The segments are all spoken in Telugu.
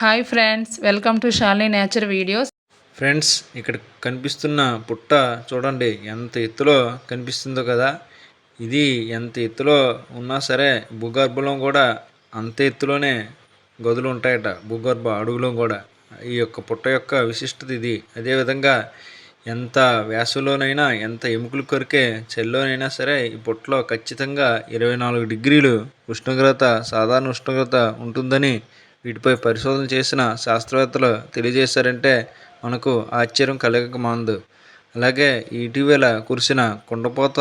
Hi friends welcome to Shalini nature videos friends ఇక్కడ కనిపిస్తున్న పుట్ట చూడండి ఎంత ఎత్తులో కనిపిస్తుందో కదా. ఇది ఎంత ఎత్తులో ఉన్నా సరే భూగర్భంలో కూడా అంత ఎత్తులోనే గదులు ఉంటాయట భూగర్భ అడుగులో కూడా. ఈ యొక్క పుట్ట యొక్క విశిష్టత ఇది. అదేవిధంగా ఎంత వేసవిలోనైనా ఎంత ఎముకలు కొరికే చెల్లోనైనా సరే ఈ పుట్టలో ఖచ్చితంగా ఇరవై నాలుగు డిగ్రీలు ఉష్ణోగ్రత సాధారణ ఉష్ణోగ్రత ఉంటుందని వీటిపై పరిశోధన చేసిన శాస్త్రవేత్తలు తెలియజేశారంటే మనకు ఆశ్చర్యం కలగక మానదు అలాగే ఇటీవల కురిసిన కుండపోత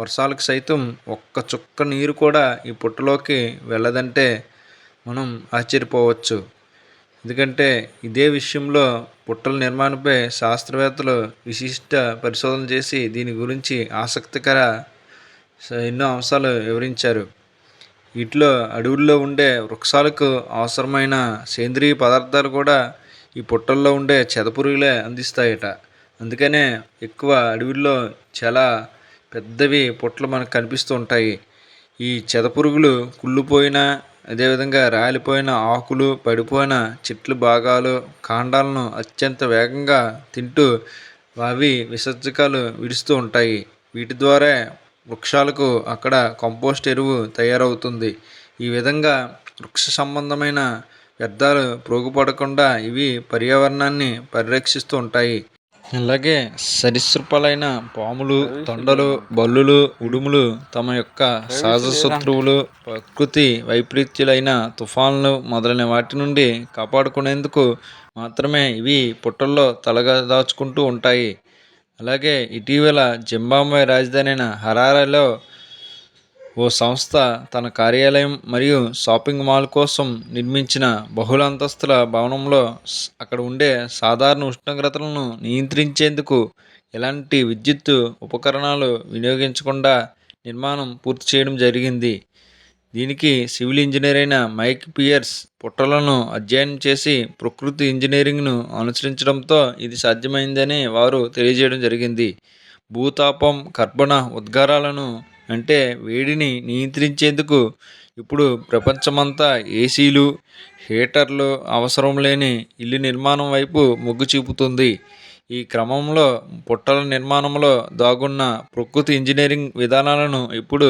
వర్షాలకు సైతం ఒక్క చుక్క నీరు కూడా ఈ పుట్టలోకి వెళ్ళదంటే మనం ఆశ్చర్యపోవచ్చు. ఎందుకంటే ఇదే విషయంలో పుట్టల నిర్మాణంపై శాస్త్రవేత్తలు విశిష్ట పరిశోధన చేసి దీని గురించి ఆసక్తికర ఎన్నో అంశాలు వివరించారు. వీటిలో అడవుల్లో ఉండే వృక్షాలకు అవసరమైన సేంద్రియ పదార్థాలు కూడా ఈ పుట్టల్లో ఉండే చెదపురుగులే అందిస్తాయట. అందుకనే ఎక్కువ అడవుల్లో చాలా పెద్దవి పుట్టలు మనకు కనిపిస్తూ ఉంటాయి. ఈ చెదపురుగులు కుళ్ళిపోయిన అదేవిధంగా రాలిపోయిన ఆకులు పడిపోయిన చెట్లు భాగాలు కాండాలను అత్యంత వేగంగా తింటూ అవి విసర్జకాలు విడుస్తూ ఉంటాయి. వీటి ద్వారా వృక్షాలకు అక్కడ కంపోస్ట్ ఎరువు తయారవుతుంది. ఈ విధంగా వృక్ష సంబంధమైన వ్యర్థాలు పురుగుపడకుండా ఇవి పర్యావరణాన్ని పరిరక్షిస్తూ ఉంటాయి. అలాగే సరీసృపాలైన పాములు తొండలు బల్లులు ఉడుములు తమ యొక్క సహజ శత్రువులు ప్రకృతి వైపరీత్యులైన తుఫాన్లు మొదలైన వాటి నుండి కాపాడుకునేందుకు మాత్రమే ఇవి పుట్టల్లో తలగా దాచుకుంటూ ఉంటాయి. అలాగే ఇటీవల జింబాబ్వే రాజధాని అయిన హరారేలో ఓ సంస్థ తన కార్యాలయం మరియు షాపింగ్ మాల్ కోసం నిర్మించిన బహుళ అంతస్తుల భవనంలో అక్కడ ఉండే సాధారణ ఉష్ణోగ్రతలను నియంత్రించేందుకు ఎలాంటి విద్యుత్ ఉపకరణాలు వినియోగించకుండా నిర్మాణం పూర్తి చేయడం జరిగింది. దీనికి సివిల్ ఇంజనీర్ అయిన మైక్ పియర్స్ పుట్టలను అధ్యయనం చేసి ప్రకృతి ఇంజనీరింగ్ను అనుసరించడంతో ఇది సాధ్యమైందని వారు తెలియజేయడం జరిగింది. భూతాపం కర్బన ఉద్గారాలను అంటే వేడిని నియంత్రించేందుకు ఇప్పుడు ప్రపంచమంతా ఏసీలు హీటర్లు అవసరం లేని ఇల్లు నిర్మాణం వైపు మొగ్గు చూపుతుంది. ఈ క్రమంలో పుట్టల నిర్మాణంలో దాగున్న ప్రకృతి ఇంజనీరింగ్ విధానాలను ఇప్పుడు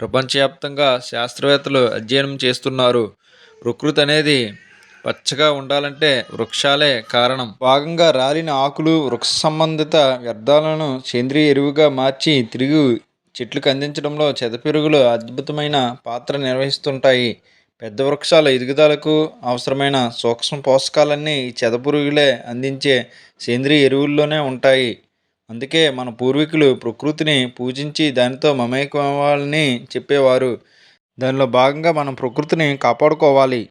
ప్రపంచవ్యాప్తంగా శాస్త్రవేత్తలు అధ్యయనం చేస్తున్నారు. ప్రకృతి అనేది పచ్చగా ఉండాలంటే వృక్షాలే కారణం. భాగంగా రాలిన ఆకులు వృక్ష సంబంధిత వ్యర్థాలను సేంద్రియ ఎరువుగా మార్చి తిరిగి చెట్లకు అందించడంలో చెదపిరుగులు అద్భుతమైన పాత్ర నిర్వహిస్తుంటాయి. పెద్ద వృక్షాల ఎదుగుదలకు అవసరమైన సూక్ష్మ పోషకాలన్నీ ఈ చెదపురుగులే అందించే సేంద్రియ ఎరువుల్లోనే ఉంటాయి. అందుకే మన పూర్వీకులు ప్రకృతిని పూజించి దానితో మమేకం అవ్వాలని చెప్పేవారు. దానిలో భాగంగా మనం ప్రకృతిని కాపాడుకోవాలి.